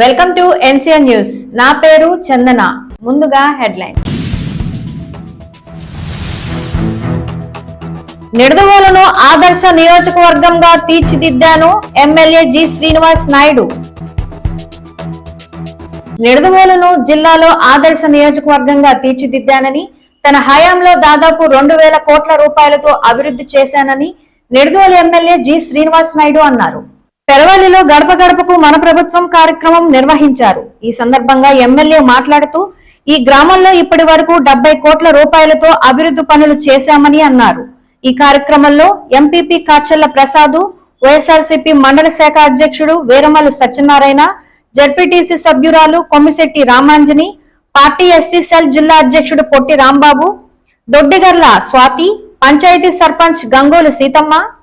Welcome to NCN news. నా పేరు చందన. ముందుగా హెడ్లైన్. నిడదవోలను ఆదర్శ నియోజకవర్గంగా తీర్చిదిద్దాను ఎమ్మెల్యే జి శ్రీనివాస్ నాయుడు. నిడదవోలను జిల్లాలో ఆదర్శ నియోజకవర్గంగా తీర్చిదిద్దానని తన హయాంలో దాదాపు రెండు వేల కోట్ల రూపాయలతో అభివృద్ధి చేశానని నిడదవోలు ఎమ్మెల్యే జి శ్రీనివాస్ నాయుడు అన్నారు. పెరవల్లిలో గడప గడపకు మన ప్రభుత్వం కార్యక్రమం నిర్వహించారు. ఈ సందర్భంగా ఎమ్మెల్యే మాట్లాడుతూ ఈ గ్రామంలో ఇప్పటి వరకు డెబ్బై కోట్ల రూపాయలతో అభివృద్ధి పనులు చేశామని అన్నారు. ఈ కార్యక్రమంలో ఎంపీపీ కాచర్ల ప్రసాదు వైఎస్ఆర్సీపీ మండల శాఖ అధ్యక్షుడు వీరమల్లు సత్యనారాయణ జడ్పీటీసీ సభ్యురాలు Kommisetti Ramanjani party SC cell జిల్లా అధ్యక్షుడు పొట్టి రాంబాబు దొడ్డిగర్ల స్వాతి పంచాయతీ సర్పంచ్ గంగోలు సీతమ్మ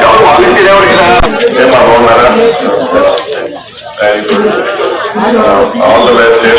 ఎవరు వాలంటీర్ ఎవరికినా ఏమా బాగున్నారా very good all the best ఏం